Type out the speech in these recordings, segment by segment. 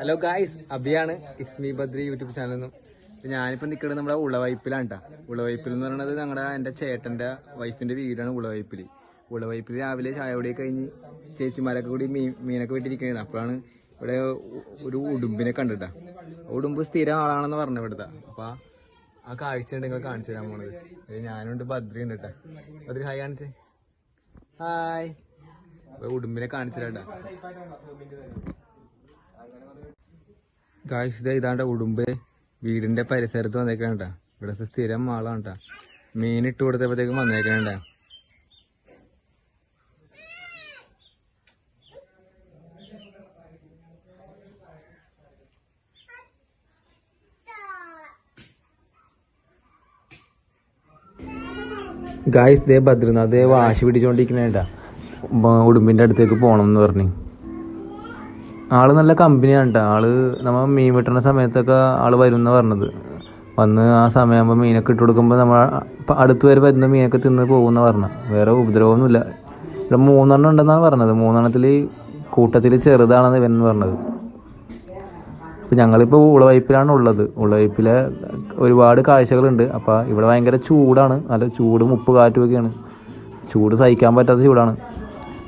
Hello guys അബിയാണ്. Me Badri YouTube ചാനലിൽ നിന്നും ഞാനിപ്പോ നിൽക്കുന്നത് നമ്മുടെ ഉളവൈപ്പിലാണ് കേട്ടോ ഉളവൈപ്പിൽ എന്ന് പറയുന്നത് ഞങ്ങളുടെ എന്റെ ചേട്ടന്റെ വൈഫിന്റെ വീടാണ് ഉളവൈപ്പിൽ ഉളവൈപ്പിൽ രാവിലെ ചായ കൂടി കഴിഞ്ഞ് ചേച്ചിമാരൊക്കെ കൂടി മീൻ മീനൊക്കെ വിട്ടിരിക്കുന്നത് അപ്പോഴാണ് ഇവിടെ ഒരു ഉടുമ്പിനെ കണ്ടിട്ടാ. ഉടുമ്പ് സ്ഥിരം ആളാണെന്ന് പറഞ്ഞു ഇവിടുത്തെ. അപ്പൊ ആ കാഴ്ച നിങ്ങൾ കാണിച്ചു തരാൻ പോണത്. ഞാനുണ്ട് ബദ്രി ഉണ്ട് കേട്ടോ ബദ്രി ഹായ് കാണിച്ചേ. ഹായ് ഉടുമ്പിനെ കാണിച്ചു ഗായ്സ് ഇതാ ഇതാണ്ട ഉടുമ്പ്. വീടിന്റെ പരിസരത്ത് വന്നേക്കണ്ട ഇവിടെ സ്ഥിരം ആളാണ് കേട്ടാ മീൻ ഇട്ട് കൊടുത്തപ്പോഴത്തേക്കും വന്നേക്കണ്ട ഗായ്സ് ദേ ബദ്രനാഥ് വാശി പിടിച്ചോണ്ടിരിക്കണേട്ടാ ഉടുമ്പിന്റെ അടുത്തേക്ക് പോണം എന്ന് പറഞ്ഞു. ആൾ നല്ല കമ്പനിയാണ് കേട്ടോ ആൾ നമ്മ മീൻ വെട്ടണ സമയത്തൊക്കെ ആൾ വരും പറഞ്ഞത്. വന്ന് ആ സമയമാകുമ്പോൾ മീനൊക്കെ ഇട്ട് കൊടുക്കുമ്പോൾ നമ്മൾ അടുത്ത് വരെ വരുന്ന മീനൊക്കെ തിന്ന് പോകുന്ന പറഞ്ഞ. വേറെ ഉപദ്രവമൊന്നുമില്ല ഇവിടെ മൂന്നെണ്ണം ഉണ്ടെന്നാണ് പറഞ്ഞത്. മൂന്നെണ്ണത്തിൽ കൂട്ടത്തിൽ ചെറുതാണെന്ന് ഇവൻ പറഞ്ഞത്. ഇപ്പം ഞങ്ങളിപ്പോൾ ഉളവൈപ്പിലാണ് ഉള്ളത് ഉളവൈപ്പിലെ ഒരുപാട് കാഴ്ചകളുണ്ട്. അപ്പോൾ ഇവിടെ ഭയങ്കര ചൂടാണ്. നല്ല ചൂടും ഉപ്പ് കാറ്റുമൊക്കെയാണ്. ചൂട് സഹിക്കാൻ പറ്റാത്ത ചൂടാണ്.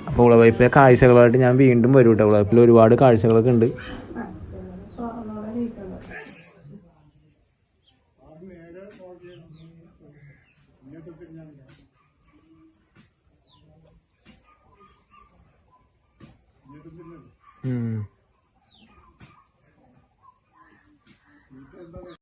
അപ്പോൾ ഉളവൈപ്പിലെ കാഴ്ചകളായിട്ട് ഞാൻ വീണ്ടും വരും കേട്ടോ ഉളവൈപ്പിൽ ഒരുപാട് കാഴ്ചകളൊക്കെ ഉണ്ട് ഉം.